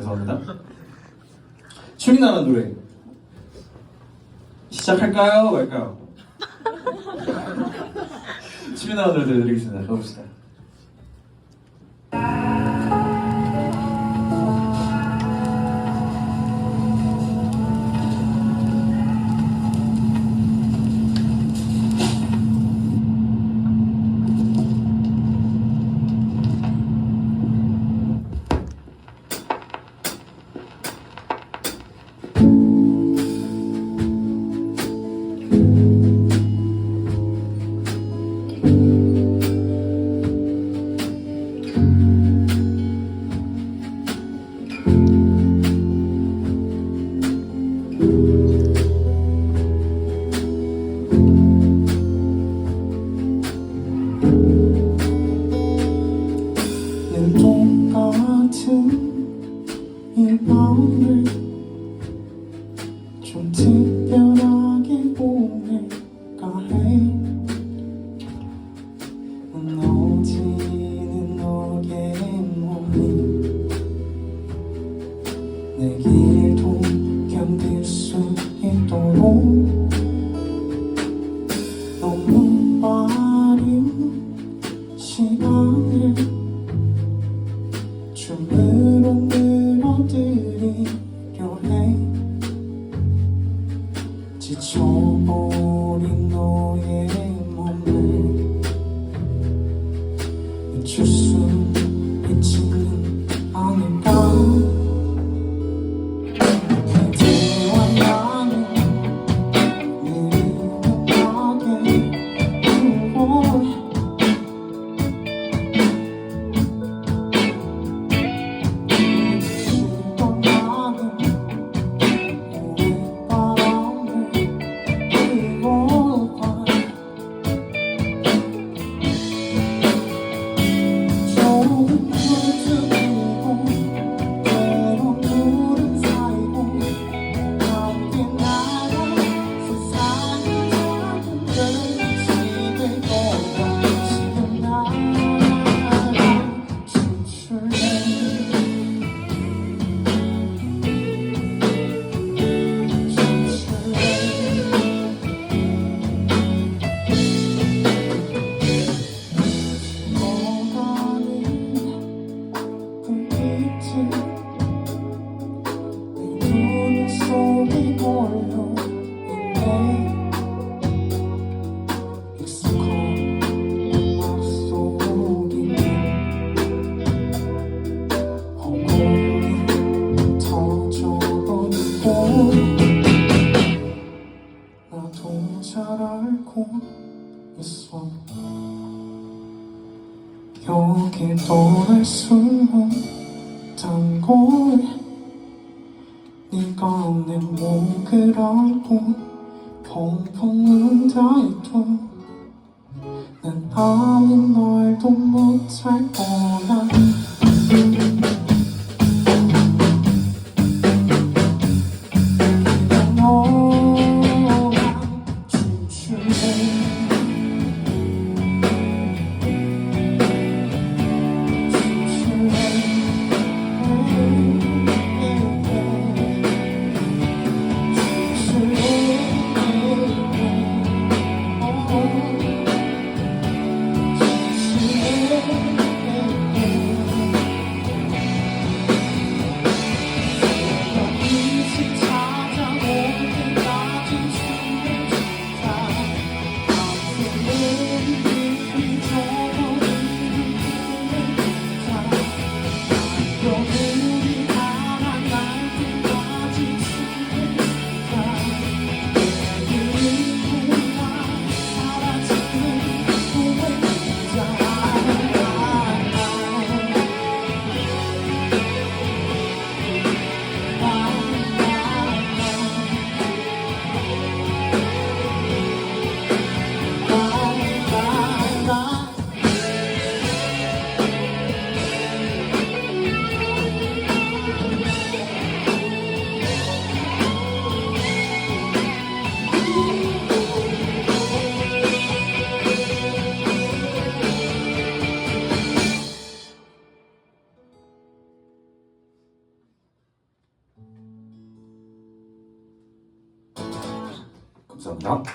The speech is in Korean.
죄송합니다. 춤이 나는 노래 시작할까요? 말까요? 춤이 나는 노래 들려드리겠습니다. 가봅시다. 는 똑같은 이 밤을 좀 특별하게 보낼까 해? 무너지는 너의 몸이 내 길도 견딜 수 있도록 너무 빠른 시간을 지쳐버린 너의 몸을 여길 떠날 수 없단 걸 네가 내 목을 알고 펑펑 울다해도 난 아무 말도 못할 거야 감사합니다.